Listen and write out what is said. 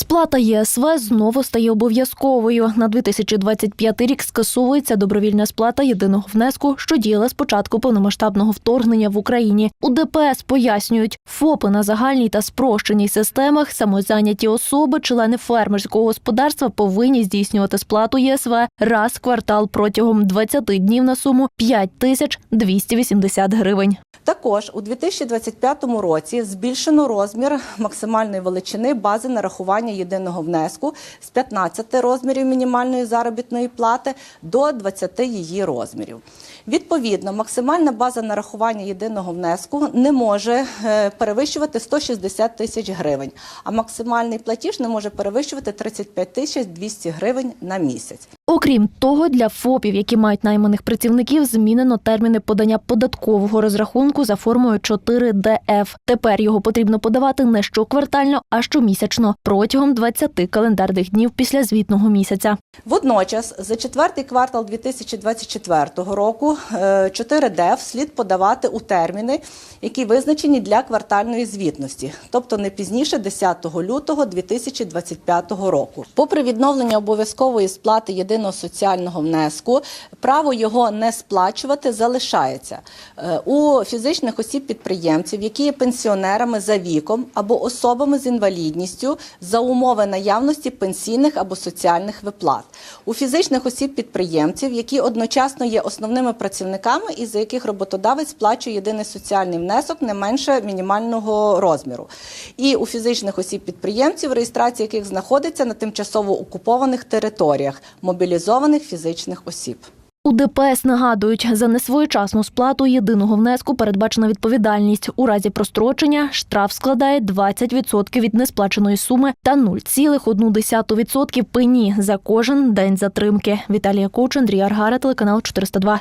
Сплата ЄСВ знову стає обов'язковою. На 2025 рік скасовується добровільна сплата єдиного внеску, що діяла з початку повномасштабного вторгнення в Україні. У ДПС пояснюють, ФОПи на загальній та спрощеній системах, самозайняті особи, члени фермерського господарства повинні здійснювати сплату ЄСВ раз в квартал протягом 20 днів на суму 5 тисяч 280 гривень. Також у 2025 році збільшено розмір максимальної величини бази нарахування єдиного внеску з 15 розмірів мінімальної заробітної плати до 20 її розмірів. Відповідно, максимальна база нарахування єдиного внеску не може е, перевищувати 160 тисяч гривень, а максимальний платіж не може перевищувати 35 тисяч 200 гривень на місяць. Окрім того, для ФОПів, які мають найманих працівників, змінено терміни подання податкового розрахунку за формою 4ДФ. Тепер його потрібно подавати не щоквартально, а щомісячно протягом 20 календарних днів після звітного місяця. Водночас, за четвертий квартал 2024 року 4ДФ слід подавати у терміни, які визначені для квартальної звітності, тобто не пізніше 10 лютого 2025 року. Попри відновлення обов'язкової сплати єдиного соціального внеску, право його не сплачувати залишається Е, у фізичних осіб-підприємців, які є пенсіонерами за віком або особами з інвалідністю за умови наявності пенсійних або соціальних виплат. У фізичних осіб-підприємців, які одночасно є основними працівниками і за яких роботодавець сплачує єдиний соціальний внесок не менше мінімального розміру. І у фізичних осіб-підприємців, реєстрація яких знаходиться на тимчасово окупованих територіях мобілізованих фізичних осіб. У ДПС нагадують, за несвоєчасну сплату єдиного внеску передбачена відповідальність. У разі прострочення штраф складає 20% від несплаченої суми та 0,1% пені за кожен день затримки. Віталія Коуч, Андрій Аргара, телеканал 402.